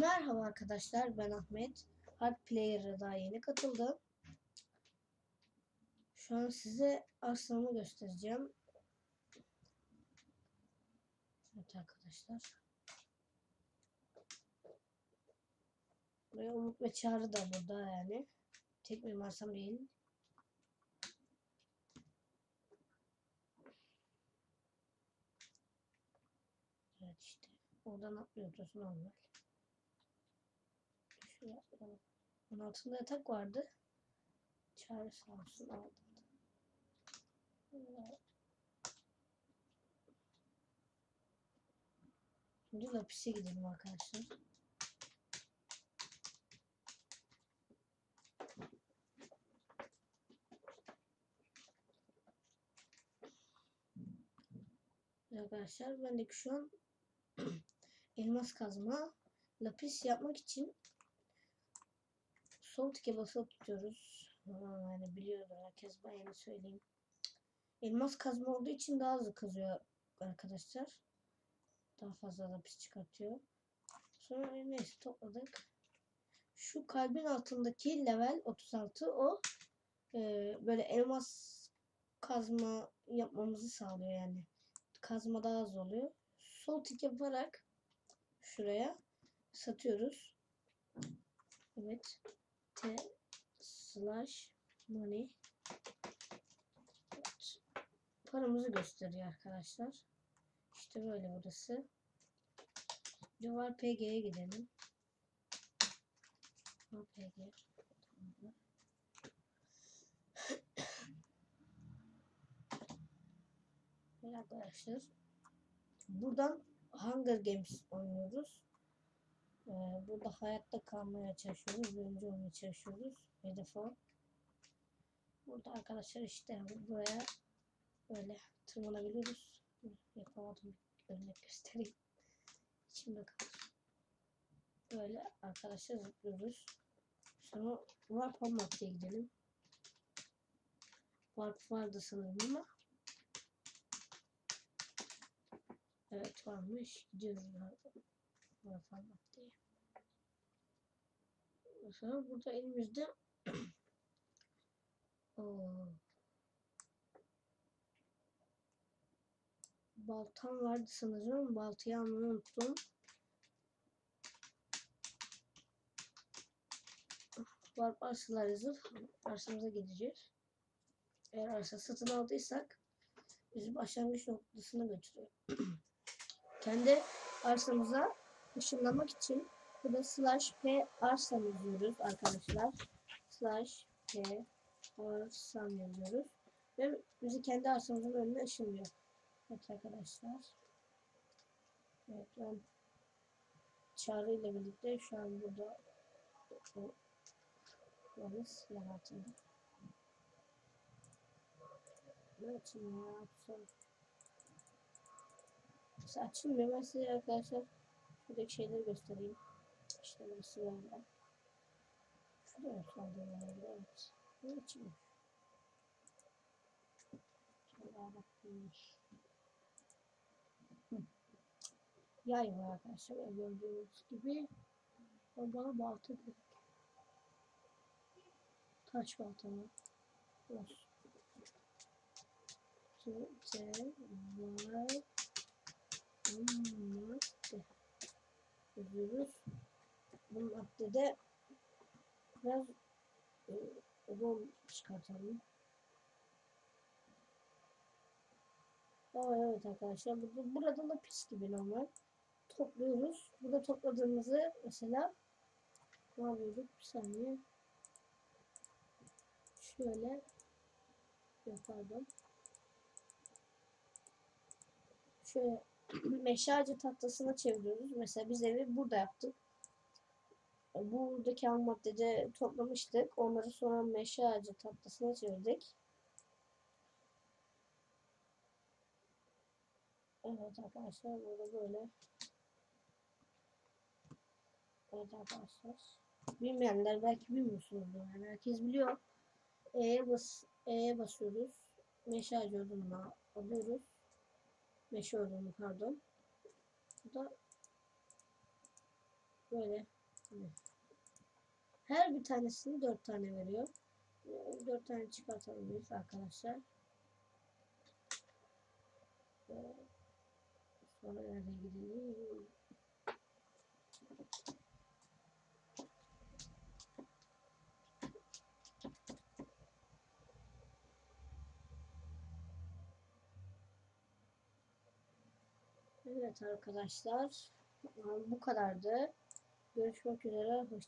Merhaba arkadaşlar ben Ahmet. Hard Player'a daha yeni katıldım. Şu an size arsamı göstereceğim. Evet arkadaşlar. Buraya Umut ve Çağrı da burada yani. Tek benim arsam değil. Evet işte. Oradan atlıyoruz normal. Şuraya atlayalım. Bunun altında yatak vardı. Çağrı sağ olsun aldı. Evet. Şimdi lapise gidelim arkadaşlar. Arkadaşlar bendeki şu an elmas kazma lapis yapmak için sol tike basılı tutuyoruz. Yani biliyordur herkes ben söyleyeyim. Elmas kazma olduğu için daha hızlı kazıyor arkadaşlar. Daha fazla lapis çıkartıyor. Sonra neyse topladık. Şu kalbin altındaki level 36 o e, böyle elmas kazma yapmamızı sağlıyor yani. Kazma daha az oluyor. Sol tık yaparak şuraya satıyoruz. Evet. T slash money. Evet. Paramızı gösteriyor arkadaşlar. İşte böyle burası. Duvar PG'ye gidelim. PG. Evet arkadaşlar. Buradan Hunger Games oynuyoruz. Ee, burada hayatta kalmaya çalışıyoruz. Birinci olmaya çalışıyoruz. Hedef o. Burada arkadaşlar işte buraya böyle tırmanabiliyoruz. Yapamadım. Örnek göstereyim. İçimde kaldı. Böyle arkadaşlar zıplıyoruz. Sonra Warp Mapp'e gidelim. Warp vardı sanırım ama Evet varmış. Gidiyoruz Mapp'e. Sonra burada elimizde. Baltam vardı sanırım. Baltayı almayı unuttum. Varp arsalar yazıp arsamıza gideceğiz. Eğer arsa satın aldıysak bizi başlangıç noktasına götürüyor. Kendi arsamıza ışınlamak için burada slash p arsam yazıyoruz arkadaşlar. Slash p arsam yazıyoruz. Ve bizi kendi arsamızın önüne ışınlıyor. Evet arkadaşlar. Evet ben Çağrı ile birlikte şu an burada varız yer altında. Ne açılmıyor. Ben size arkadaşlar şuradaki şeyleri göstereyim. İşte burası böyle. Şurada sandığım vardı? Evet. Ne açılmış? Şöyle bakayım. Yay var arkadaşlar. Gördüğünüz gibi. O bana balta gerek. Taş balta mı? Olsun. T, T, Y, madde yazıyoruz. Bu maddede biraz e, çıkartalım. Aa, evet arkadaşlar burada, burada da pis gibi normal. Topluyoruz. Burada topladığımızı mesela ne yapıyorduk? Bir saniye. Şöyle yapardım. Şöyle meşe ağacı tahtasına çeviriyoruz. Mesela biz evi burada yaptık. Buradaki ham maddede toplamıştık. Onları sonra meşe ağacı tahtasına çevirdik. Evet arkadaşlar burada böyle. Evet arkadaşlar. Bilmeyenler belki bilmiyorsunuz yani. Herkes biliyor. E'ye bas E'ye basıyoruz. Meşe ağacı odunla alıyoruz. Meşe odunu pardon. Bu da böyle hani her bir tanesini dört tane veriyor. Dört tane çıkartalım biz arkadaşlar. Ee, Sonra nereye gidelim? Evet arkadaşlar. Bu kadardı. Görüşmek üzere. Hoşçakalın.